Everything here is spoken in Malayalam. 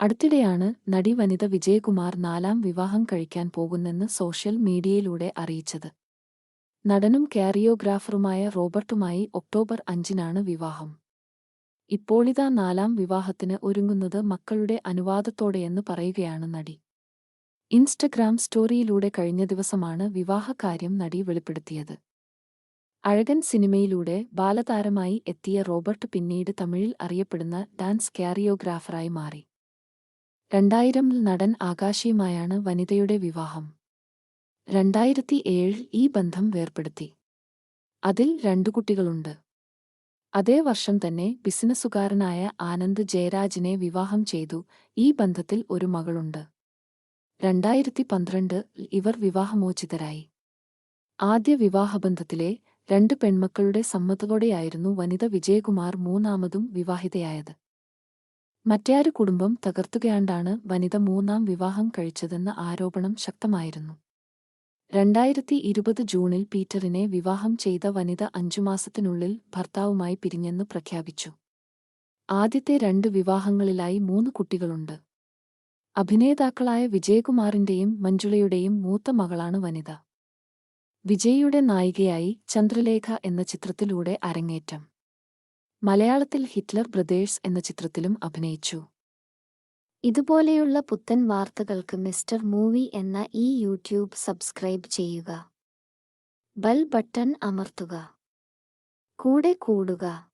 അടുത്തിടെയാണ് നടി വനിത വിജയകുമാർ നാലാം വിവാഹം കഴിക്കാൻ പോകുന്നെന്ന് സോഷ്യൽ മീഡിയയിലൂടെ അറിയിച്ചത്. നടനും കാരിയോഗ്രാഫറുമായ റോബർട്ടുമായി ഒക്ടോബർ അഞ്ചിനാണ് വിവാഹം. ഇപ്പോളിതാ നാലാം വിവാഹത്തിന് ഒരുങ്ങുന്നത് മക്കളുടെ അനുവാദത്തോടെയെന്ന് പറയുകയാണ് നടി. ഇൻസ്റ്റഗ്രാം സ്റ്റോറിയിലൂടെ കഴിഞ്ഞ ദിവസമാണ് വിവാഹകാര്യം നടി വെളിപ്പെടുത്തിയത്. അഴകൻ സിനിമയിലൂടെ ബാലതാരമായി എത്തിയ റോബർട്ട് പിന്നീട് തമിഴിൽ അറിയപ്പെടുന്ന ഡാൻസ് കാരിയോഗ്രാഫറായി മാറി. രണ്ടായിരമിൽ നടൻ ആകാശിയുമായാണ് വനിതയുടെ വിവാഹം. രണ്ടായിരത്തി ഏഴിൽ ഈ ബന്ധം വേർപ്പെടുത്തി. അതിൽ രണ്ടു കുട്ടികളുണ്ട്. അതേ വർഷം തന്നെ ബിസിനസ്സുകാരനായ ആനന്ദ് ജയരാജിനെ വിവാഹം ചെയ്തു. ഈ ബന്ധത്തിൽ ഒരു മകളുണ്ട്. രണ്ടായിരത്തി പന്ത്രണ്ട് ഇവർ വിവാഹമോചിതരായി. ആദ്യ വിവാഹബന്ധത്തിലെ രണ്ട് പെൺമക്കളുടെ സമ്മതത്തോടെയായിരുന്നു വനിത വിജയകുമാർ മൂന്നാമതും വിവാഹിതയായത്. മറ്റാരു കുടുംബം തകർത്തുകയാണ്ടാണ് വനിത മൂന്നാം വിവാഹം കഴിച്ചതെന്ന ആരോപണം ശക്തമായിരുന്നു. രണ്ടായിരത്തി ഇരുപത് ജൂണിൽ പീറ്ററിനെ വിവാഹം ചെയ്ത വനിത അഞ്ചു മാസത്തിനുള്ളിൽ ഭർത്താവുമായി പിരിഞ്ഞെന്ന് പ്രഖ്യാപിച്ചു. ആദ്യത്തെ രണ്ട് വിവാഹങ്ങളിലായി മൂന്ന് കുട്ടികളുണ്ട്. അഭിനേതാക്കളായ വിജയകുമാറിന്റെയും മഞ്ജുളയുടെയും മൂത്ത മകളാണ് വനിത. വിജയിയുടെ നായികയായി ചന്ദ്രലേഖ എന്ന ചിത്രത്തിലൂടെ അരങ്ങേറ്റം. മലയാളത്തിൽ ഹിറ്റ്ലർ ബ്രദേഴ്സ് എന്ന ചിത്രത്തിലും അഭിനയിച്ചു. ഇതുപോലെയുള്ള പുത്തൻ വാർത്തകൾക്ക് മിസ്റ്റർ മൂവി എന്ന ഈ യൂട്യൂബ് സബ്സ്ക്രൈബ് ചെയ്യുക. ബൽ ബട്ടൺ അമർത്തുക. കൂടെ കൂടുക.